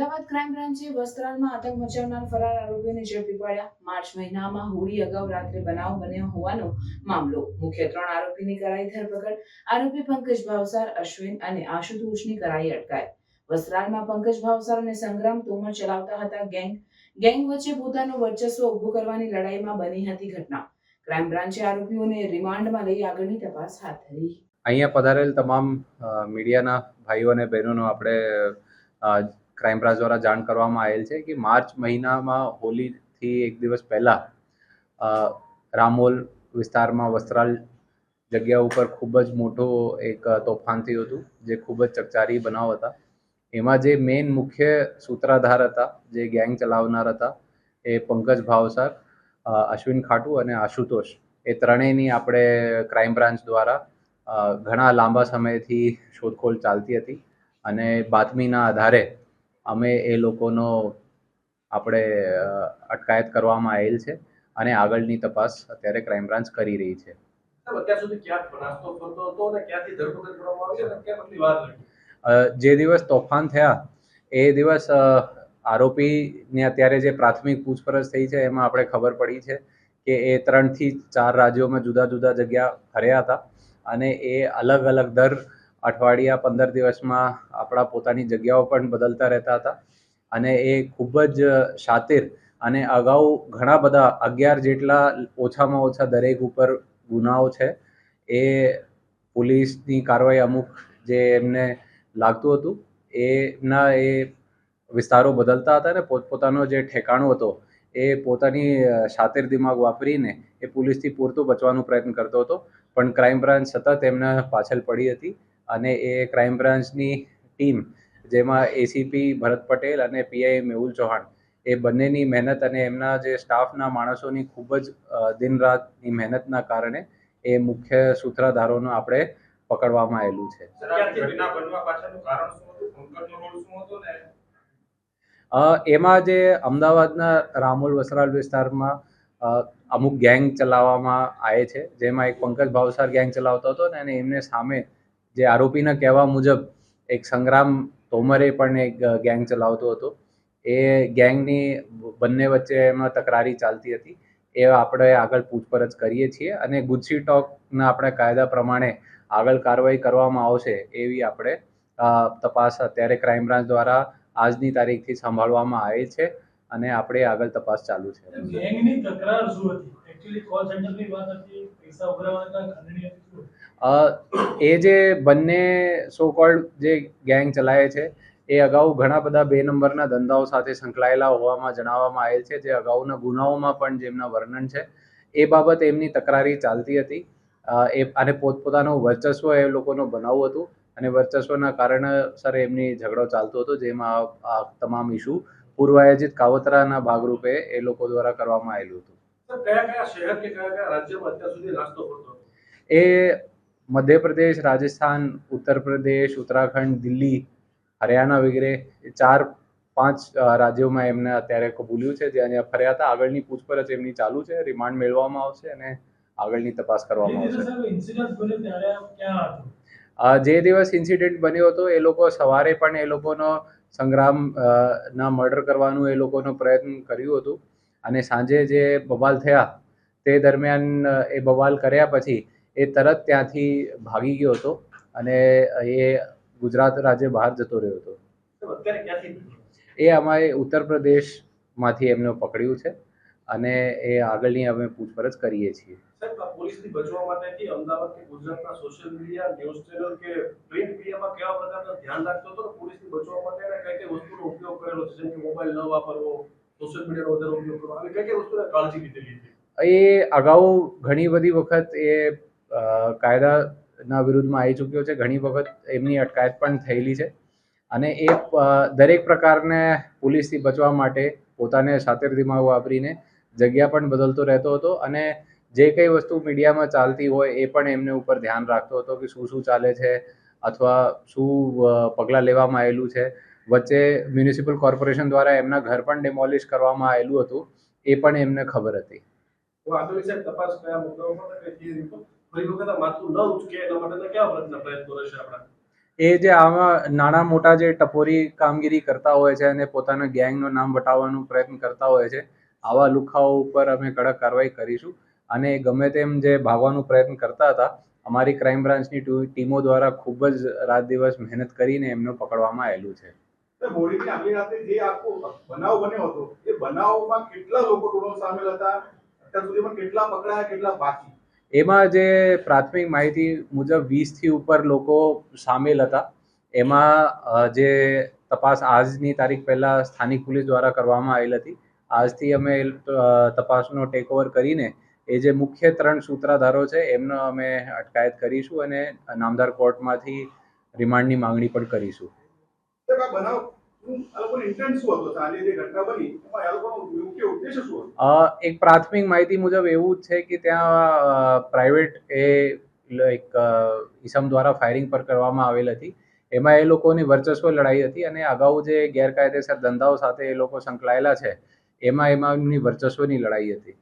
Ahmedabad crime બ્રાન્ચે વસ્ત્રાલમાં આતંક મચાવનાર ફરાર આરોપીઓને ઝડપી પાડ્યા. માર્ચ મહિનામાં હોળી અગાઉ રાત્રે બનાવ બન્યો હોવાનો મામલો. મુખ્ય ત્રણ આરોપીની કરાઈ ધરપકડ. આરોપી પંકજ ભાવસાર, અશ્વિન અને આશુતોષની કરાઈ અટકાય વસ્ત્રાલમાં પંકજ ભાવસાર અને સંગ્રામ તોમર ચલાવતા હતા ગેંગ. ગેંગ વચ્ચે પોતાનું વર્ચસ્વ ઊભું કરવાની લડાઈમાં બની હતી ઘટના. ક્રાઇમ બ્રાન્ચે આરોપીઓને રિમાન્ડમાં લઈ આગળની તપાસ હાથ ધરી. અહીંયા પધારેલ તમામ મીડિયાના ભાઈઓ અને બહેનોનો આપણે ક્રાઇમ બ્રાન્ચ દ્વારા જાણ કરવામાં આવેલ છે કે માર્ચ મહિનામાં હોલીથી એક દિવસ પહેલાં રામોલ વિસ્તારમાં વસ્ત્રાલ જગ્યા ઉપર ખૂબ જ મોટો એક તોફાન થયું હતું, જે ખૂબ જ ચકચારી બનાવ હતા. એમાં જે મેઇન મુખ્ય સૂત્રાધાર હતા, જે ગેંગ ચલાવનાર હતા, એ પંકજ ભાવસાર અશ્વિન ખાટુ અને આશુતોષ. એ ત્રણેયની આપણે ક્રાઇમ બ્રાન્ચ દ્વારા ઘણા લાંબા સમયથી શોધખોળ ચાલતી હતી અને બાતમીના આધારે અમે એ લોકોનો આપણે અટકાયત કરવામાં આવેલ છે અને આગળની તપાસ અત્યારે ક્રાઇમ બ્રાન્ચ કરી રહી છે. જે દિવસ તોફાન થયા એ દિવસ આરોપીને અત્યારે જે પ્રાથમિક પૂછપરછ થઈ છે એમાં આપણે ખબર પડી છે કે એ ત્રણથી ચાર રાજ્યોમાં જુદા જુદા જગ્યા ફર્યા હતા અને એ અલગ અલગ દર અઠવાડિયા પંદર દિવસમાં આપણા પોતાની જગ્યાઓ પણ બદલતા રહેતા હતા અને એ ખૂબ જ શાતિર અને અગાઉ ઘણા બધા અગિયાર જેટલા ઓછામાં ઓછા દરેક ઉપર ગુનાઓ છે. એ પોલીસની કાર્યવાહી અમુક જે એમને લાગતું હતું, એના એ વિસ્તારો બદલતા હતા અને પોતપોતાનો જે ઠેકાણો હતો એ પોતાની શાતિર દિમાગ વાપરીને એ પોલીસથી પૂરતું બચવાનો પ્રયત્ન કરતો હતો. પણ ક્રાઇમ બ્રાન્ચ સતત એમના પાછળ પડી હતી અને એ ક્રાઇમ બ્રાન્ચની ટીમ જેમાં એસીપી ભરત પટેલ અને પીઆઈ મેહુલ ચૌહાણ એ બંનેની મહેનત અને એમના જે સ્ટાફના માણસોની ખૂબ જ દિન રાતની મહેનતના કારણે એ મુખ્ય સૂત્રધારોનો આપણે પકડવામાં આવેલું છે. એમાં જે અમદાવાદના રામોલ વસરાલ વિસ્તારમાં અમુક ગેંગ ચલાવવામાં આવે છે જેમાં એક પંકજ ભાવસાર ગેંગ ચલાવતો હતો ને એમને સામે જે આરોપીના કહેવા મુજબ એક સંગ્રામ તોમરે પણ એક ગેંગ ચલાવતો હતો. એ ગેંગની બંને વચ્ચે એમાં તકરારી ચાલતી હતી. એ આપણે આગળ પૂછપરછ કરીએ છીએ અને ગુજસી ટોકના આપણે કાયદા પ્રમાણે આગળ કાર્યવાહી કરવામાં આવશે એવી આપણે તપાસ અત્યારે ક્રાઇમ બ્રાન્ચ દ્વારા આજની તારીખથી સંભાળવામાં આવે છે અને આપણે આગળ તપાસ ચાલુ છે. ગેંગની તકરાર શું હતી? એક્ચ્યુઅલી કોલ સેન્ટરની વાત હતી, પૈસા ઉઘરાવવાના ખંડણી હતી. એ જે બંને સો કોલ્ડ જે ગેંગ ચલાવે છે એ અગાઉ ઘણા બધા બે નંબરના ધંધાઓ સાથે સંકળાયેલા હોવામાં જણાવવામાં આવેલ છે જે અગાઉના ગુનાઓમાં પણ જેમના વર્ણન છે એ બાબત એમની તકરારી ચાલતી હતી. એ અને પોતપોતાનું વર્ચસ્વ એ લોકોનું બનાવવું હતું અને વર્ચસ્વના કારણસર એમની ઝઘડો ચાલતો હતો જેમાં આ તમામ ઇસ્યુ પૂર્વાયોજિત કાવતરાના ભાગરૂપે એ લોકો દ્વારા કરવામાં આવેલું હતું. કયા કયા શહેર કે કયા કયા રાજ્યમાં અત્યાર સુધી નાસ્તો કરતો એ મધ્યપ્રદેશ રાજસ્થાન ઉત્તર પ્રદેશ ઉત્તરાખંડ દિલ્હી હરિયાણા વગેરે એ ચાર પાંચ રાજ્યોમાં એમને અત્યારે કબૂલ્યું છે. જ્યાં જ્યાં ફર્યા હતા. આગળની પૂછપરછ એમની ચાલુ છે. રિમાન્ડ મેળવવામાં આવશે અને આગળની તપાસ કરવામાં આવશે. જે દિવસ ઇન્સિડન્ટ બન્યો હતો એ લોકો સવારે પણ એ લોકોનો સંગ્રામ ના મર્ડર કરવાનું એ લોકોનો પ્રયત્ન કર્યું હતું. અને સાંજે જે બવાલ થયા તે દરમિયાન એ બવાલ કર્યા પછી એ તરત ત્યાંથી ભાગી ગયો હતો અને એ ગુજરાત રાજ્ય બહાર જતો રહ્યો હતો? એ અમારે ઉત્તર પ્રદેશમાંથી એમને પકડ્યું છે અને એ આગળની અમે પૂછપરછ કરીએ છીએ. પોલીસથી બચવા માટે કે અમદાવાદ કે ગુજરાતના સોશિયલ મીડિયા ન્યૂઝ ચેનલ કે પ્રિન્ટ મીડિયામાં કેવા પ્રકારનું ધ્યાન રાખતો હતો? પોલીસથી બચવા માટે કઈ કઈ વસ્તુનો ઉપયોગ કરેલો છે? જેમ કે મોબાઈલ ન વાપરવો સોશિયલ મીડિયાનો વધારે ઉપયોગ કરવો અને કઈ કઈ વસ્તુને કાળજી લીધેલી હતી એ અગાઉ ઘણી બધી વખત એ કાયદાના વિરુદ્ધમાં આવી ચૂક્યો છે. ઘણી વખત એમની અટકાયત પણ થયેલી છે. અને એ દરેક પ્રકારને પોલીસથી બચવા માટે પોતાને સાતેર દિમાગ વાપરીને જગ્યા પણ બદલતો રહેતો હતો અને જે કંઈ વસ્તુ મીડિયામાં ચાલતી હોય એ પણ એમને ઉપર ધ્યાન રાખતો હતો કે શું શું ચાલે છે અથવા શું પગલાં લેવામાં આવેલું છે. વચ્ચે મ્યુનિસિપલ કોર્પોરેશન દ્વારા એમના ઘર પણ ડેમોલિશ કરવામાં આવેલું હતું. એ પણ એમને ખબર હતી. તપાસ કયા મુદ્દાઓ પર કઈ કેવી રીતે ફરી વખત માથું ન ઉચકે એના માટેના કેવા પ્રયત્નો રહેશે આપણા? એ જે આમાં નાના મોટા જે ટપોરી કામગીરી કરતા હોય છે અને પોતાના ગેંગનું નામ વટાવવાનો પ્રયત્ન કરતા હોય છે આવા લુખાઓ ઉપર અમે કડક કાર્યવાહી કરીશું. અને ગમે તેમ જે ભાગવાનો પ્રયત્ન કરતા હતા અમારી ક્રાઇમ બ્રાન્ચની ટીમો દ્વારા ખૂબ જ રાત દિવસ મહેનત કરીને એમને પકડવામાં આવેલું છે. હોળીની આગલી રાતે જે આખો બનાવ બન્યો હતો એ બનાવમાં કેટલા લોકો સામેલ હતા? અત્યાર સુધીમાં કેટલા પકડાયા કેટલા બાકી? એમાં જે પ્રાથમિક માહિતી મુજબ વીસથી ઉપર લોકો સામેલ હતા. એમાં જે તપાસ આજની તારીખ પહેલાં સ્થાનિક પોલીસ દ્વારા કરવામાં આવેલ હતી. આજથી અમે તપાસનો ટેકઓવર કરીને એ જે મુખ્ય ત્રણ સૂત્રાધારો છે, એમનો અમે અટકાયત કરીશું અને નામદાર કોર્ટમાંથી રિમાન્ડની માંગણી પણ કરીશું. એક પ્રાથમિક માહિતી મુજબ એવું છે કે ત્યાં પ્રાઇવેટ એ એક ઇસમ દ્વારા ફાયરિંગ પર કરવામાં આવેલ હતી. એમાં એ લોકોની વર્ચસ્વ લડાઈ હતી અને અગાઉ જે ગેરકાયદેસર ધંધાઓ સાથે એ લોકો સંકળાયેલા છે એમાં એમાં એમની વર્ચસ્વની લડાઈ હતી.